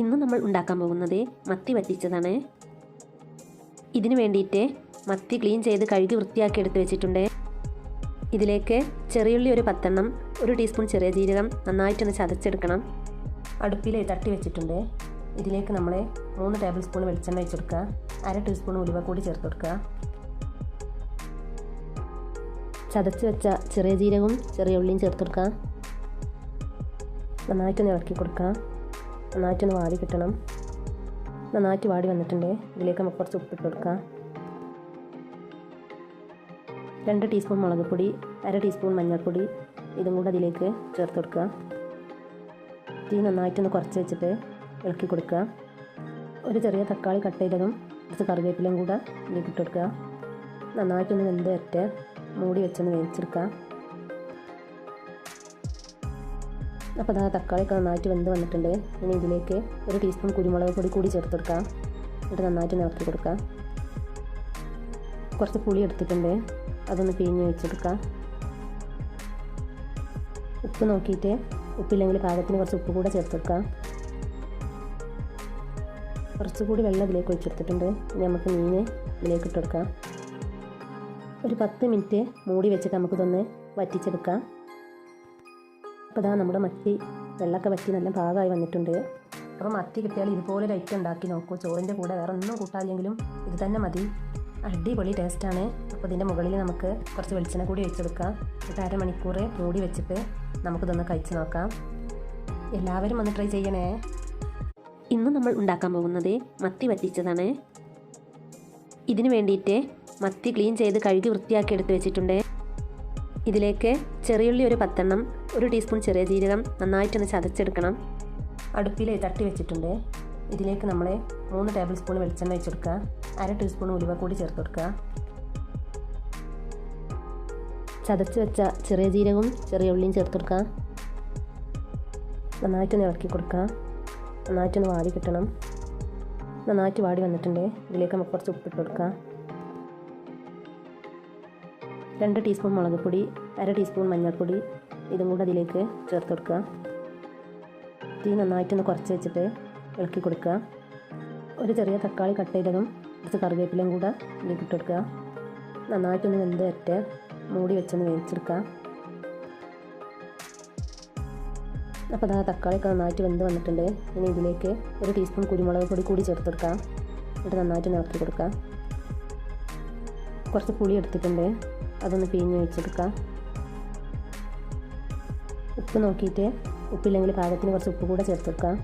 ഇന്ന് നമ്മൾ ഉണ്ടാക്കാൻ പോകുന്നത് മത്തി വറ്റിച്ചതാണ് ഇതിന് വേണ്ടിയിട്ട് മത്തി ക്ലീൻ ചെയ്ത് കഴുകി വൃത്തിയാക്കി എടുത്ത് വെച്ചിട്ടുണ്ട്. ഇതിലേക്ക് ചെറിയുള്ളി ഒരു പത്തെണ്ണം ഒരു ടീസ്പൂൺ ചെറിയ ജീരകം നന്നായിട്ടൊന്ന് ചതച്ചെടുക്കണം. അടുപ്പിൽ തട്ടി വെച്ചിട്ടുണ്ട്. ഇതിലേക്ക് നമ്മൾ മൂന്ന് ടേബിൾ സ്പൂൺ വെളിച്ചെണ്ണ വെച്ചെടുക്കുക അര ടീസ്പൂൺ ഉലുവ കൂടി ചേർത്ത് കൊടുക്കുക. ചതച്ച് വെച്ച ചെറിയ ജീരകവും ചെറിയ ഉള്ളിയും ചേർത്ത് കൊടുക്കുക. നന്നായിട്ടൊന്ന് ഇളക്കി കൊടുക്കുക. നന്നായിട്ടൊന്ന് വാടി കിട്ടണം. നന്നായിട്ട് വാടി വന്നിട്ടുണ്ട്. ഇതിലേക്ക് നമുക്ക് കുറച്ച് ഉപ്പിട്ട് കൊടുക്കാം. രണ്ട് ടീസ്പൂൺ മുളക് പൊടി അര ടീസ്പൂൺ മഞ്ഞൾപ്പൊടി ഇതും കൂടെ അതിലേക്ക് ചേർത്ത് കൊടുക്കുക. തീ നന്നായിട്ടൊന്ന് കുറച്ച് വെച്ചിട്ട് ഇളക്കി കൊടുക്കുക. ഒരു ചെറിയ തക്കാളി കട്ട് ചെയ്തതും കുറച്ച് കറിവേപ്പിലയും കൂടെ ഇതിലേക്ക് ഇട്ട് കൊടുക്കുക. നന്നായിട്ടൊന്ന് വെന്ത് വരട്ടെ. മൂടി വെച്ചൊന്ന് വേവിച്ചെടുക്കുക. അപ്പോൾ അതാ തക്കാളിയൊക്കെ നന്നായിട്ട് വെന്ത് വന്നിട്ടുണ്ട്. ഇനി ഇതിലേക്ക് ഒരു ടീസ്പൂൺ കുരുമുളക് പൊടി കൂടി ചേർത്ത് കൊടുക്കാം. എന്നിട്ട് നന്നായിട്ട് നിറക്കി കൊടുക്കാം. കുറച്ച് പുളി എടുത്തിട്ടുണ്ട്. അതൊന്ന് പിഴിഞ്ഞ് വെച്ചെടുക്കാം. ഉപ്പ് നോക്കിയിട്ട് ഉപ്പില്ലെങ്കിൽ പാകത്തിന് കുറച്ച് ഉപ്പ് കൂടെ ചേർത്ത് കൊടുക്കാം. കുറച്ചുകൂടി വെള്ളം ഇതിലേക്ക് ഒഴിച്ചെടുത്തിട്ടുണ്ട്. ഇനി നമുക്ക് മീൻ ഇതിലേക്ക് ഇട്ടെടുക്കാം ഒരു പത്ത് മിനിറ്റ് മൂടി വെച്ചിട്ട് നമുക്കിതൊന്ന് വറ്റിച്ചെടുക്കാം. അപ്പോൾ ഇതാ നമ്മുടെ മത്തി വെള്ളമൊക്കെ വറ്റി നല്ല പാകമായി വന്നിട്ടുണ്ട്. അപ്പോൾ മത്തി കിട്ടിയാൽ ഇതുപോലെ ഒരു ഐറ്റം ഉണ്ടാക്കി നോക്കൂ. ചോറിന്റെ കൂടെ വേറെ ഒന്നും കൂട്ടാല്ലെങ്കിലും ഇത് തന്നെ മതി. അടിപൊളി ടേസ്റ്റാണ് അപ്പോൾ ഇതിന്റെ മുകളിൽ നമുക്ക് കുറച്ച് വെളിച്ചെണ്ണ കൂടി വെച്ചെടുക്കാം എന്നിട്ട് അരമണിക്കൂർ മൂടി വെച്ചിട്ട് നമുക്കിതൊന്ന് കഴിച്ച് നോക്കാം. എല്ലാവരും ഒന്ന് ട്രൈ ചെയ്യണേ. ഇന്ന് നമ്മൾ ഉണ്ടാക്കാൻ പോകുന്നത് മത്തി വറ്റിച്ചതാണ്. ഇതിനു വേണ്ടിയിട്ട് മത്തി ക്ലീൻ ചെയ്ത് കഴുകി വൃത്തിയാക്കി എടുത്ത് വെച്ചിട്ടുണ്ട്. ഇതിലേക്ക് ചെറിയുള്ളി ഒരു പത്തെണ്ണം ഒരു ടീസ്പൂൺ ചെറിയ ജീരകം നന്നായിട്ടൊന്ന് ചതച്ചെടുക്കണം. അടുപ്പിൽ തട്ടി വെച്ചിട്ടുണ്ട്. ഇതിലേക്ക് നമ്മൾ മൂന്ന് ടേബിൾ സ്പൂൺ വെളിച്ചെണ്ണ വെച്ചെടുക്കുക അര ടീസ്പൂൺ ഉലുവ കൂടി ചേർത്ത് കൊടുക്കുക. ചതച്ച് വെച്ച ചെറിയ ജീരകവും ചെറിയ ഉള്ളിയും ചേർത്ത് കൊടുക്കുക. നന്നായിട്ടൊന്ന് ഇളക്കി കൊടുക്കുക. നന്നായിട്ടൊന്ന് വാടി കിട്ടണം. നന്നായിട്ട് വാടി വന്നിട്ടുണ്ട്. ഇതിലേക്ക് നമുക്ക് കുറച്ച് ഉപ്പിട്ട് കൊടുക്കാം. രണ്ട് ടീസ്പൂൺ മുളക് പൊടി അര ടീസ്പൂൺ മഞ്ഞൾപ്പൊടി ഇതും കൂടെ അതിലേക്ക് ചേർത്ത് കൊടുക്കുക. തീ നന്നായിട്ടൊന്ന് കുറച്ച് വെച്ചിട്ട് ഇളക്കി കൊടുക്കുക. ഒരു ചെറിയ തക്കാളി കട്ട് ചെയ്തതും കുറച്ച് കറിവേപ്പിലയും കൂടെ ഇതിലേക്ക് ഇട്ട് കൊടുക്കുക. നന്നായിട്ടൊന്ന് വെന്ത് വരട്ടെ. മൂടി വെച്ചൊന്ന് വേവിച്ചെടുക്കുക. അപ്പോൾ അതാ തക്കാളിയൊക്കെ നന്നായിട്ട് വെന്ത് വന്നിട്ടുണ്ട്. ഇനി ഇതിലേക്ക് ഒരു ടീസ്പൂൺ കുരുമുളക് പൊടി കൂടി ചേർത്ത് കൊടുക്കാം എന്നിട്ട് നന്നായിട്ട് ഇളക്കി കൊടുക്കുക. കുറച്ച് പുളി എടുത്തിട്ടുണ്ട്. അതൊന്ന് പിഴിഞ്ഞ് വെച്ചെടുക്കാം. ഉപ്പ് നോക്കിയിട്ട് ഉപ്പില്ലെങ്കിൽ പാകത്തിന് കുറച്ച് ഉപ്പ് കൂടെ ചേർത്തെടുക്കാം.